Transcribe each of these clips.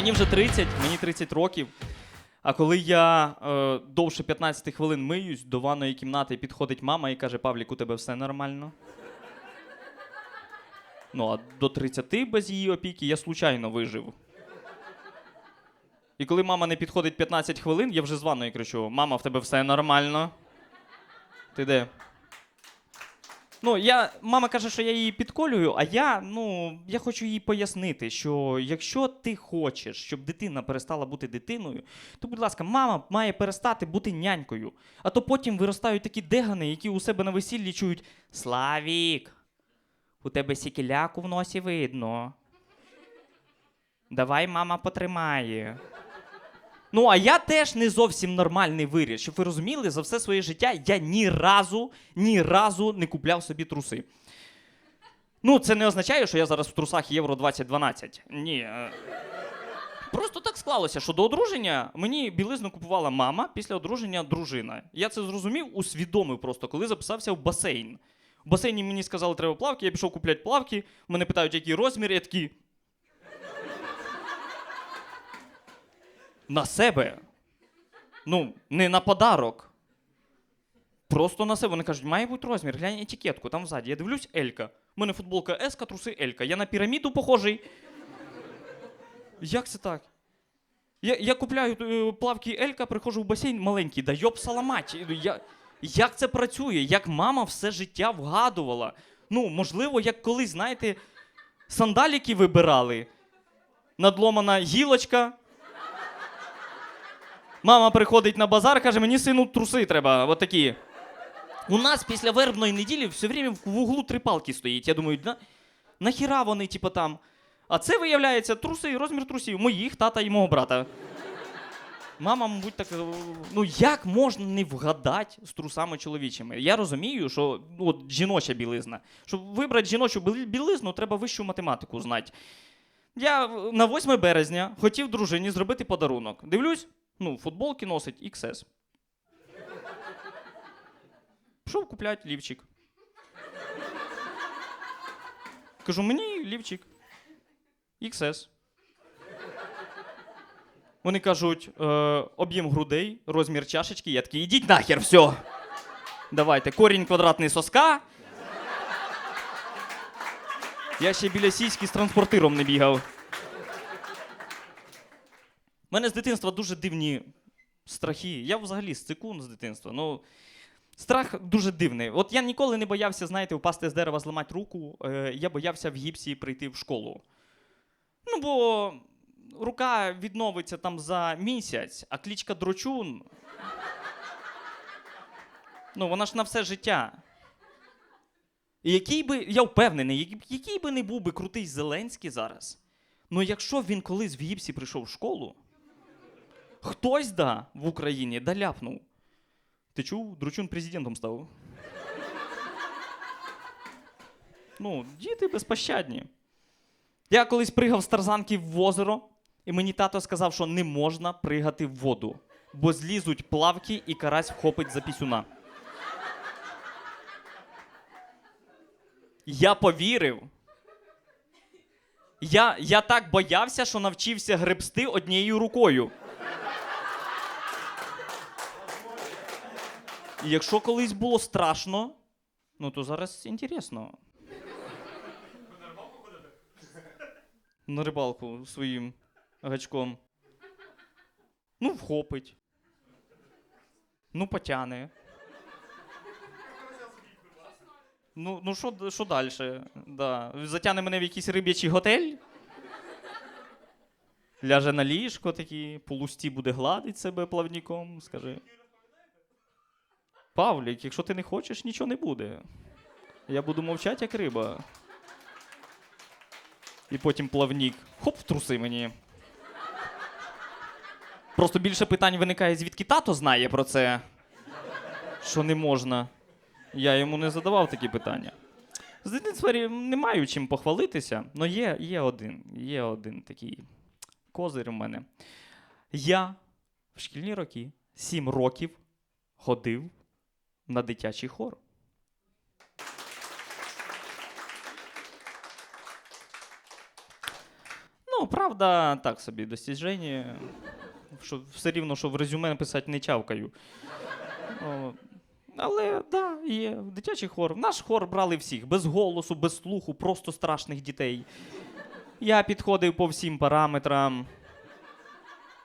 Мені вже 30, мені 30 років. А коли я е, довше 15 хвилин миюсь, до ванної кімнати підходить мама і каже: Павлік, у тебе все нормально. Ну, а до 30 без її опіки я случайно вижив. І коли мама не підходить 15 хвилин, я вже з ванної кричу: Мама, в тебе все нормально. Ти де? Ну, я, мама каже, що я її підколюю, а я, ну, я хочу їй пояснити, що якщо ти хочеш, щоб дитина перестала бути дитиною, то, будь ласка, мама має перестати бути нянькою. А то потім виростають такі дегани, які у себе на весіллі чують: Славік, у тебе сікіляку в носі видно. Давай мама потримає. Ну, а я теж не зовсім нормальний виріс. Щоб ви розуміли, за все своє життя я ні разу, ні разу не купляв собі труси. Ну, це не означає, що я зараз в трусах Євро 2012. Ні. е, Просто так склалося, що до одруження мені білизну купувала мама, після одруження дружина. Я це зрозумів, усвідомив просто, коли записався в басейн. В басейні мені сказали, треба плавки, я пішов купляти плавки, мене питають, який розмір, я такий. На себе. Ну, не на подарок. Просто на себе. Вони кажуть, має бути розмір, глянь етикетку, там ззаді. Я дивлюсь, Елька. У мене футболка С, труси Елька. Я на піраміду похожий. Як це так? Я, я купляю е, плавки Елька, приходжу в басейн маленький, да йоп саламать. Я, як це працює? Як мама все життя вгадувала? Ну, можливо, як колись, знаєте, сандаліки вибирали. Надломана гілочка, Мама приходить на базар, каже, мені сину труси треба, от такі. У нас після вербної неділі все время в углу три палки стоїть. Я думаю, на, нахіра вони, типу, там. А це виявляється труси, розмір трусів моїх, тата і мого брата. Мама, мабуть, так. Ну як можна не вгадати з трусами чоловічими? Я розумію, що ну, от, жіноча білизна. Щоб вибрати жіночу білизну, треба вищу математику знати. Я на 8 березня хотів дружині зробити подарунок. Дивлюсь, ну, футболки носить XS. Пішов купляти лівчик. Кажу, мені лівчик. XS. Вони кажуть, е, об'єм грудей, розмір чашечки. Я такий, ідіть нахер, все. Давайте, корінь квадратний соска. Я ще біля сіськи з транспортиром не бігав. У мене з дитинства дуже дивні страхи. Я взагалі сцикун з дитинства. Ну, страх дуже дивний. От я ніколи не боявся, знаєте, впасти з дерева, зламати руку. Е, я боявся в гіпсі прийти в школу. Ну, бо рука відновиться там за місяць, а клічка дрочун. Ну, вона ж на все життя. Який би, я впевнений, який, би не був би крутий Зеленський зараз, ну якщо він колись в гіпсі прийшов в школу, хтось да в Україні да ляпнув. Ти чув, Дручун президентом став. Ну, діти безпощадні. Я колись пригав з тарзанки в озеро, і мені тато сказав, що не можна пригати в воду, бо злізуть плавки і карась вхопить за пісюна. Я повірив. Я, я так боявся, що навчився гребсти однією рукою. І якщо колись було страшно, ну то зараз інтересно. На рибалку своїм гачком. Ну, вхопить. Ну, потяне. Ну, ну що, що далі? Да. Затягне мене в якийсь риб'ячий готель. Ляже на ліжко такі, полусті буде гладить себе плавніком, скажи. Павлік, якщо ти не хочеш, нічого не буде. Я буду мовчати, як риба. І потім плавнік. Хоп, в труси мені. Просто більше питань виникає, звідки тато знає про це, що не можна. Я йому не задавав такі питання. З дитинства не маю чим похвалитися, але є, є один, є один такий козир у мене. Я в шкільні роки, сім років, ходив на дитячий хор. Ну, правда, так собі, достіження. Що все рівно, що в резюме написати не чавкаю. О, але да, є дитячий хор. Наш хор брали всіх, без голосу, без слуху, просто страшних дітей. Я підходив по всім параметрам.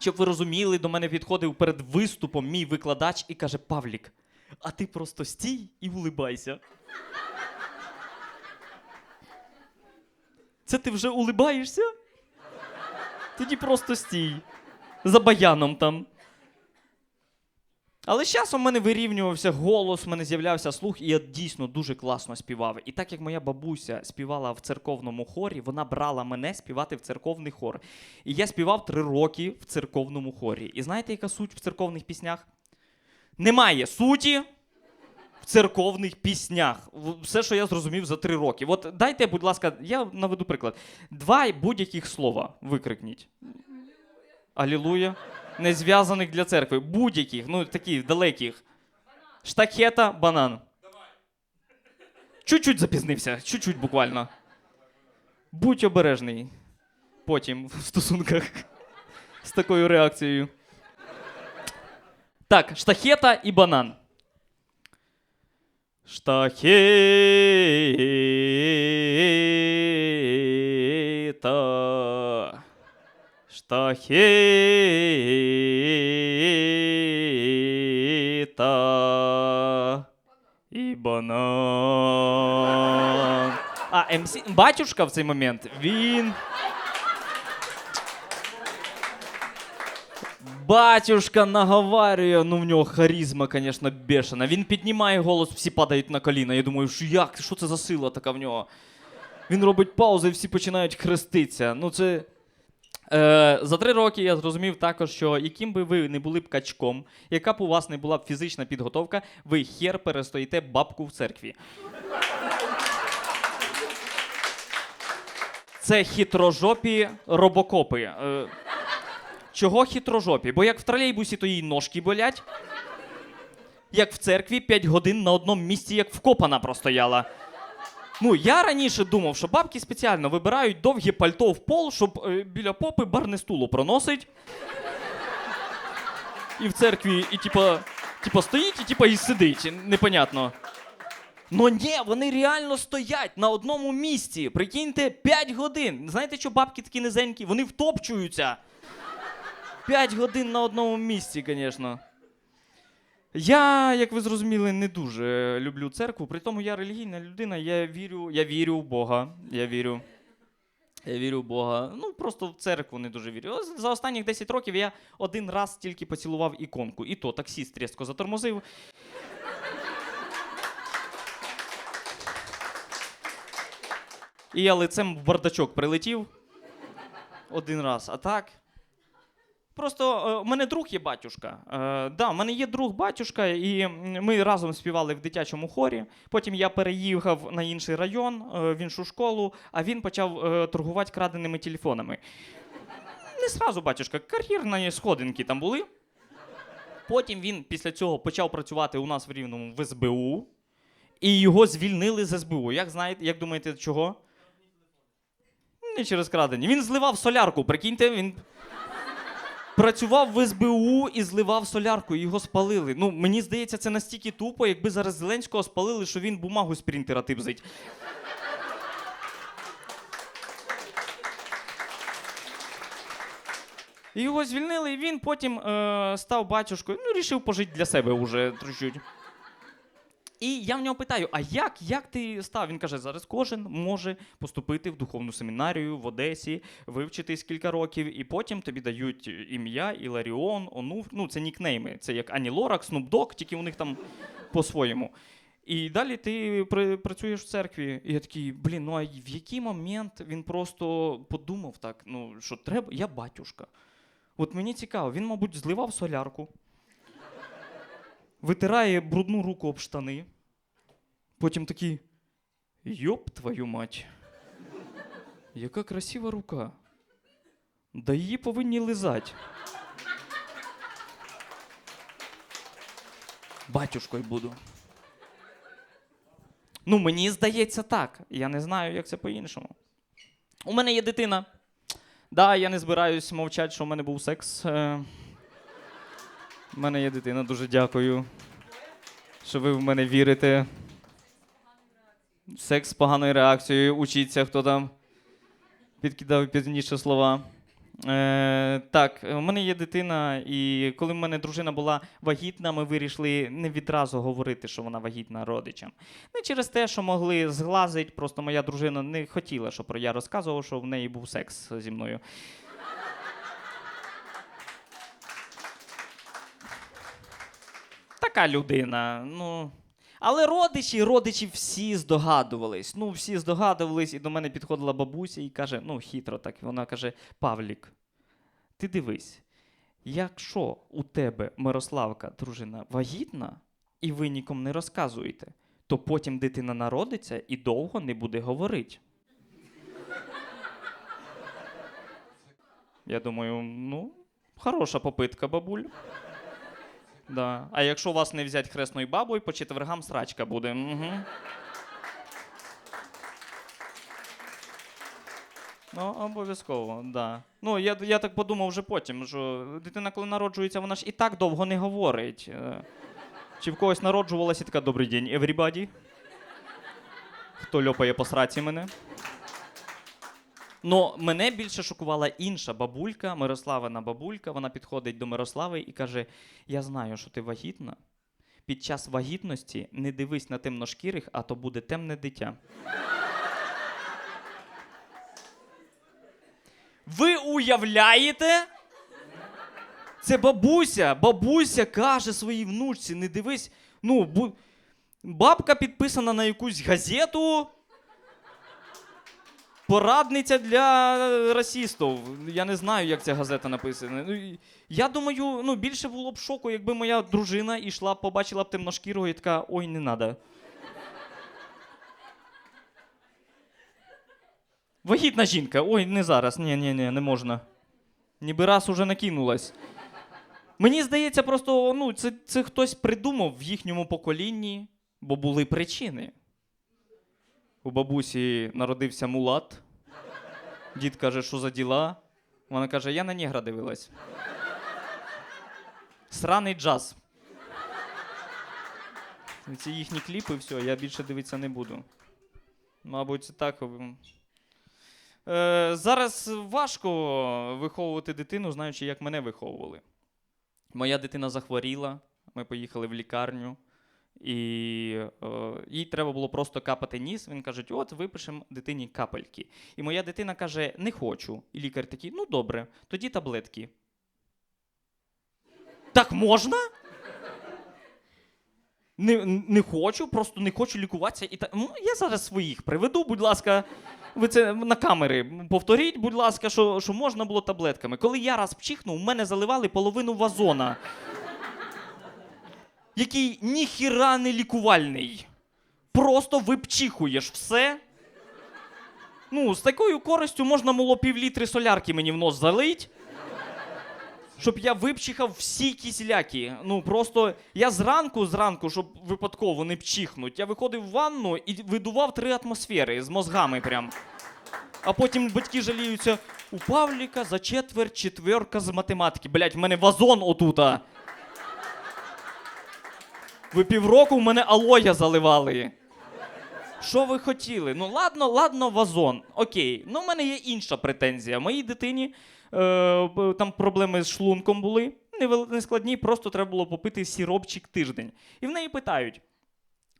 Щоб ви розуміли, до мене підходив перед виступом мій викладач і каже: Павлік, а ти просто стій і улибайся. Це ти вже улибаєшся? Тоді просто стій. За баяном там. Але з часом в мене вирівнювався голос, в мене з'являвся слух, і я дійсно дуже класно співав. І так як моя бабуся співала в церковному хорі, вона брала мене співати в церковний хор. І я співав три роки в церковному хорі. І знаєте, яка суть в церковних піснях? Немає суті в церковних піснях. Все, що я зрозумів за три роки. От дайте, будь ласка, я наведу приклад. Два будь-яких слова викрикніть. Алілуя. Не зв'язаних для церкви. Будь-яких, ну таких далеких. Штахета, банан. Чуть-чуть запізнився, чуть-чуть буквально. Будь обережний. Потім в стосунках з такою реакцією. Так, штахета і банан. Штахета. Штахета. І банан. А, МС... батюшка в цей момент, він. Батюшка наговарює, ну в нього харизма, звісно, бешена. Він піднімає голос, всі падають на коліна. Я думаю, що як? Що це за сила така в нього? Він робить паузу і всі починають хреститися. Ну це. Е, за три роки я зрозумів також, що яким би ви не були б качком, яка б у вас не була б фізична підготовка, ви хер перестоїте бабку в церкві. Це хитрожопі робокопи. Е, чого хитрожопі? Бо як в тролейбусі, то їй ножки болять. Як в церкві 5 годин на одному місці, як вкопана простояла. Ну, я раніше думав, що бабки спеціально вибирають довге пальто в пол, щоб е, біля попи барне стуло проносить. І в церкві, і типа, типа стоїть, і типа і сидить. Непонятно. Ну ні, вони реально стоять на одному місці. Прикиньте, 5 годин. Знаєте, що бабки такі низенькі? Вони втопчуються. 5 годин на одному місці, звісно. Я, як ви зрозуміли, не дуже люблю церкву. При тому я релігійна людина, я вірю, я вірю в Бога. Я вірю. Я вірю в Бога. Ну, просто в церкву не дуже вірю. За останніх 10 років я один раз тільки поцілував іконку. І то таксіст різко затормозив. І я лицем в бардачок прилетів один раз. А так. Просто е, у мене друг є батюшка. Е, да, у мене є друг батюшка, і ми разом співали в дитячому хорі. Потім я переїхав на інший район, е, в іншу школу, а він почав торгувати краденими телефонами. Не сразу батюшка, кар'єрні сходинки там були. Потім він після цього почав працювати у нас в Рівному в СБУ, і його звільнили з СБУ. Як знаєте, як думаєте, чого? Не через крадені. Він зливав солярку, прикиньте, він працював в СБУ і зливав солярку, і його спалили. Ну, мені здається, це настільки тупо, якби зараз Зеленського спалили, що він бумагу з принтера типзить. І його звільнили, і він потім е, став батюшкою, ну, рішив пожити для себе уже чуть. І я в нього питаю: а як, як ти став? Він каже, зараз кожен може поступити в духовну семінарію в Одесі, вивчитись кілька років, і потім тобі дають ім'я Іларіон, Онуф. Ну, це нікнейми. Це як Ані Лорак, Снуп Дог, тільки у них там по-своєму. І далі ти працюєш в церкві. І я такий, блін, ну а в який момент він просто подумав так, ну що треба, я батюшка. От мені цікаво, він, мабуть, зливав солярку, витирає брудну руку об штани, потім такий. Йоп твою мать. Яка красива рука. Да її повинні лизать. Батюшкою буду. Ну, мені здається так. Я не знаю, як це по-іншому. У мене є дитина Да, я не збираюсь мовчати, що в мене був секс. У мене є дитина, дуже дякую. Що ви в мене вірите. Секс з поганою реакцією. Учіться, хто там підкидав пізніше слова. Е, так, у мене є дитина, і коли в мене дружина була вагітна, ми вирішили не відразу говорити, що вона вагітна родичам. Не через те, що могли зглазити, просто моя дружина не хотіла, щоб я розказував, що в неї був секс зі мною. Така людина. Ну. Але родичі, родичі всі здогадувались. Ну, всі здогадувались, і до мене підходила бабуся і каже: ну, хитро так. Вона каже: Павлік, ти дивись, якщо у тебе Мирославка, дружина, вагітна, і ви нікому не розказуєте, то потім дитина народиться і довго не буде говорити. Я думаю, ну, хороша попитка, бабуль. Да. А якщо вас не взять хресною бабою, по четвергам срачка буде. Угу. Ну, обов'язково, да. Ну, я, я так подумав вже потім, що дитина, коли народжується, вона ж і так довго не говорить. Е, Чи в когось народжувалася така добрий день, everybody? Хто льопає по сраці мене? Ну, мене більше шокувала інша бабулька, Мирославина бабулька. Вона підходить до Мирослави і каже: Я знаю, що ти вагітна. Під час вагітності не дивись на темношкірих, а то буде темне дитя. Ви уявляєте? Це бабуся, бабуся каже своїй внучці: не дивись. Ну, бу... бабка підписана на якусь газету. Порадниця для расістів. Я не знаю, як ця газета написана. Ну, я думаю, ну більше було б шоку, якби моя дружина йшла, побачила б темношкірого і така, ой, не надо. Вагітна жінка. Ой, не зараз. Ні, ні, ні, не можна. Ніби раз уже накинулась. Мені здається, просто ну, це, це хтось придумав в їхньому поколінні, бо були причини. У бабусі народився мулат. Дід каже, що за діла. Вона каже, я на негра дивилась. Сраний джаз. Ці їхні кліпи, все, я більше дивитися не буду. Мабуть, це так. Е, зараз важко виховувати дитину, знаючи, як мене виховували. Моя дитина захворіла, ми поїхали в лікарню. І е, їй треба було просто капати ніс. Він каже: от випишемо дитині капельки. І моя дитина каже: не хочу. І лікар такий: ну добре, тоді таблетки. Так можна? Не, не хочу, просто не хочу лікуватися. І та... ну, я зараз своїх приведу, будь ласка. Ви це на камери повторіть, будь ласка, що, що можна було таблетками. Коли я раз пчихнув, у мене заливали половину вазона який ніхіра не лікувальний. Просто випчихуєш все. Ну, з такою користю можна було півлітри солярки мені в нос залить. Щоб я випчихав всі кисляки. Ну просто я зранку, зранку, щоб випадково не пчихнуть, я виходив в ванну і видував три атмосфери з мозгами прям. А потім батьки жаліються: у Павліка за четверть четверка з математики. Блять, в мене вазон отута. Ви півроку в мене алоя заливали. Що ви хотіли? Ну, ладно, ладно, вазон. Окей. Ну, в мене є інша претензія. Моїй дитині е, там проблеми з шлунком були. Не, складні, просто треба було попити сіропчик тиждень. І в неї питають: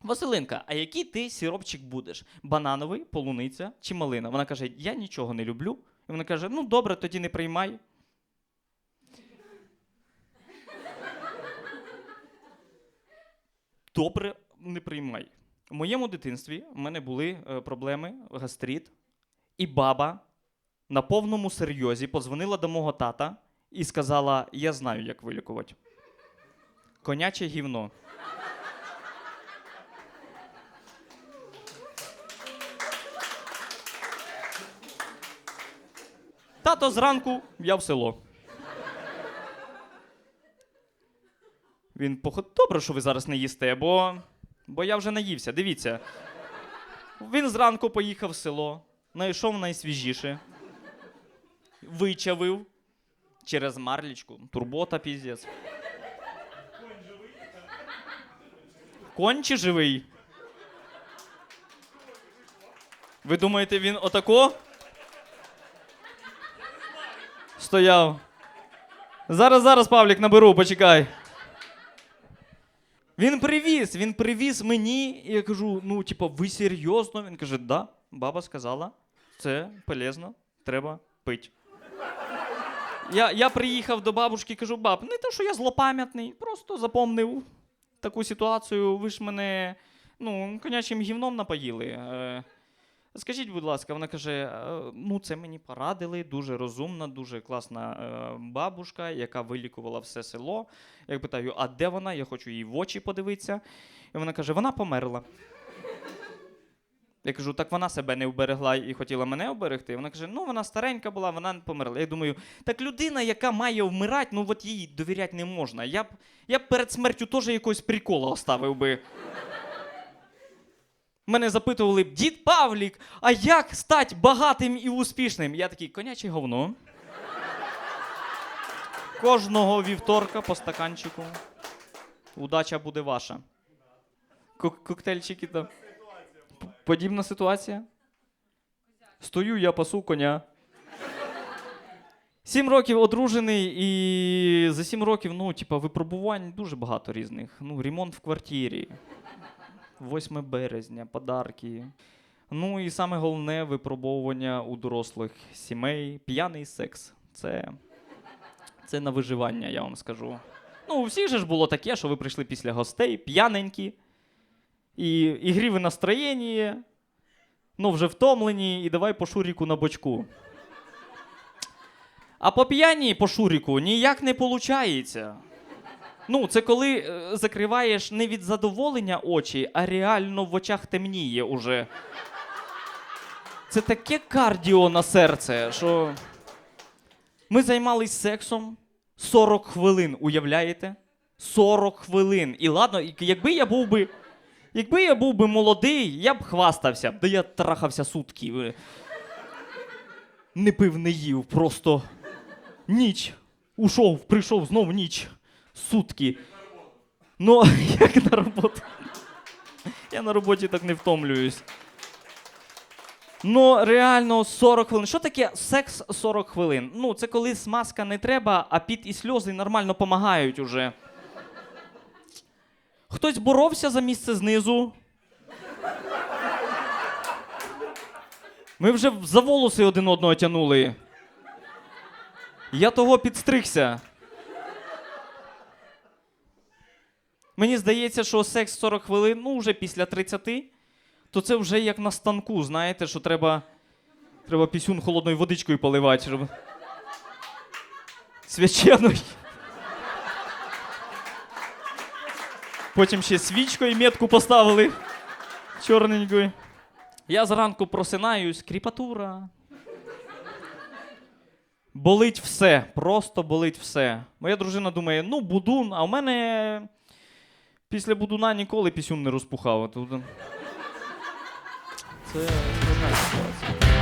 Василинка, а який ти сіропчик будеш? Банановий, полуниця чи малина? Вона каже: Я нічого не люблю. І вона каже: Ну, добре, тоді не приймай. добре не приймай. У моєму дитинстві в мене були е, проблеми, гастрит, і баба на повному серйозі подзвонила до мого тата і сказала: Я знаю, як вилікувати. Коняче гівно. Тато зранку я в село. Він поход. Добре, що ви зараз не їсте, бо, бо я вже наївся. Дивіться. Він зранку поїхав в село, знайшов найсвіжіше. вичавив через марлічку. Турбота піздець. Конь чи живий? Ви думаєте, він отако? Стояв. Зараз, зараз, Павлік, наберу, почекай. Він привіз, він привіз мені, і я кажу: ну, типа, ви серйозно? Він каже, да, баба сказала, це полезно, треба пити. Я, я приїхав до бабушки, кажу, баб, не те, що я злопам'ятний, просто запомнив таку ситуацію. Ви ж мене ну, конячим гівном напоїли. Е, скажіть, будь ласка, вона каже: «Е, ну, це мені порадили, дуже розумна, дуже класна е, бабушка, яка вилікувала все село. Я питаю, а де вона? Я хочу їй в очі подивитися. І вона каже: вона померла. Я кажу, так вона себе не вберегла і хотіла мене оберегти. Вона каже: ну вона старенька була, вона не померла. Я думаю, так людина, яка має вмирати, ну от їй довіряти не можна. Я б, я б перед смертю теж якогось прикола оставив би. Мене запитували б, дід Павлік, а як стати багатим і успішним? Я такий коняче говно. Кожного вівторка по стаканчику. Удача буде ваша. Кок- коктейльчики там. Подібна ситуація. Стою, я пасу коня. Сім років одружений, і за сім років, ну, типа, випробувань дуже багато різних. Ну, ремонт в квартирі. 8 березня, подарки. Ну і саме головне випробовування у дорослих сімей п'яний секс. Це, це на виживання, я вам скажу. Ну, у всіх же ж було таке, що ви прийшли після гостей, п'яненькі, і ігріве настроєння, ну вже втомлені, і давай по шуріку на бочку. А по п'яні по шуріку ніяк не виходить. Ну, це коли е, закриваєш не від задоволення очі, а реально в очах темніє уже. Це таке кардіо на серце, що. Ми займались сексом 40 хвилин, уявляєте? 40 хвилин. І ладно, якби я був би. Якби я був би молодий, я б хвастався. Да я трахався сутки. Не пив, не їв, просто ніч. Ушов, прийшов, знов ніч. Сутки. Ну, як на роботу. Я на роботі так не втомлююсь. Ну, реально 40 хвилин. Що таке секс 40 хвилин? Ну, це коли смазка не треба, а піт і сльози нормально допомагають уже. Хтось боровся за місце знизу. Ми вже за волоси один одного тянули. Я того підстригся. Мені здається, що секс 40 хвилин, ну вже після 30, то це вже як на станку, знаєте, що треба, треба пісюн холодною водичкою поливати, щоб. Священною. Потім ще свічкою метку поставили. Чорненькою. Я зранку просинаюсь, кріпатура. Болить все, просто болить все. Моя дружина думає, ну, будун, а у мене Після Будуна ніколи пісюн не розпухав. Тут... Це одна ситуація.